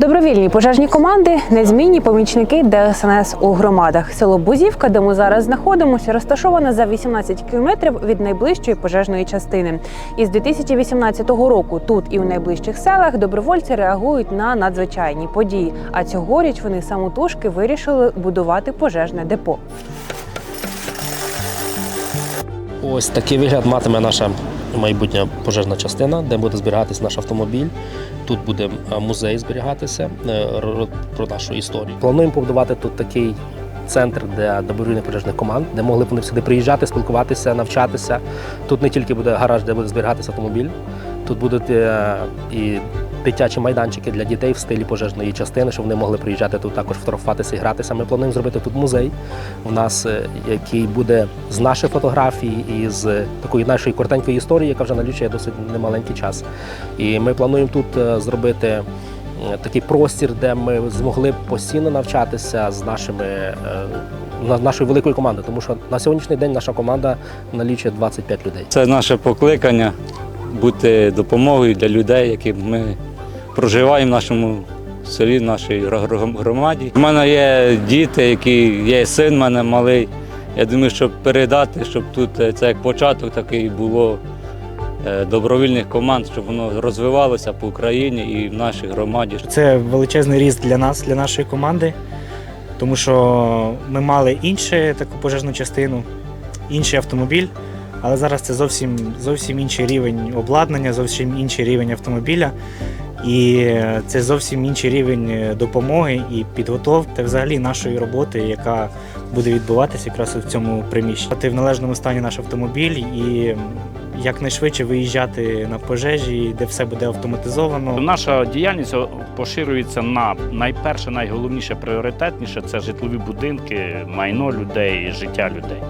Добровільні пожежні команди незмінні помічники ДСНС у громадах. Село Бузівка, де ми зараз знаходимося, розташоване за 18 кілометрів від найближчої пожежної частини. Із 2018 року тут і у найближчих селах добровольці реагують на надзвичайні події. А цьогоріч вони самотужки вирішили будувати пожежне депо. Ось такий вигляд матиме наша майбутня пожежна частина, де буде зберігатися наш автомобіль. Тут буде е, музей зберігатися е, про нашу історію. Плануємо побудувати тут такий центр для добровільних пожежних команд, де могли б вони сюди приїжджати, спілкуватися, навчатися. Тут не тільки буде гараж, де буде зберігатися автомобіль, тут будуть е, і дитячі майданчики для дітей в стилі пожежної частини, щоб вони могли приїжджати тут також фотографуватися і гратися. Ми плануємо зробити тут музей у нас, е, який буде з наших фотографій і з такої нашої коротенької історії, яка вже налічує досить немаленький час. І ми плануємо тут е, зробити е, такий простір, де ми змогли постійно навчатися з нашими. на- Нашою великою командою, тому що на сьогоднішній день наша команда налічує 25 людей. Це наше покликання бути допомогою для людей, які ми проживаємо в нашому селі, в нашій гро- гро- громаді. У мене є діти, які є син в мене малий. Я думаю, щоб передати, щоб тут е, це як початок такий було е, добровільних команд, щоб воно розвивалося по Україні і в нашій громаді. Це величезний ріст для нас, для нашої команди, тому що ми мали іншу таку пожежну частину, інший автомобіль, але зараз це зовсім, зовсім інший рівень обладнання, зовсім інший рівень автомобіля. І це зовсім інший рівень допомоги і підготовки та взагалі нашої роботи, яка буде відбуватися якраз в цьому приміщенні. Мати в належному стані наш автомобіль і якнайшвидше виїжджати на пожежі, де все буде автоматизовано. Наша діяльність поширюється на найперше, найголовніше, пріоритетніше це житлові будинки, майно людей, життя людей.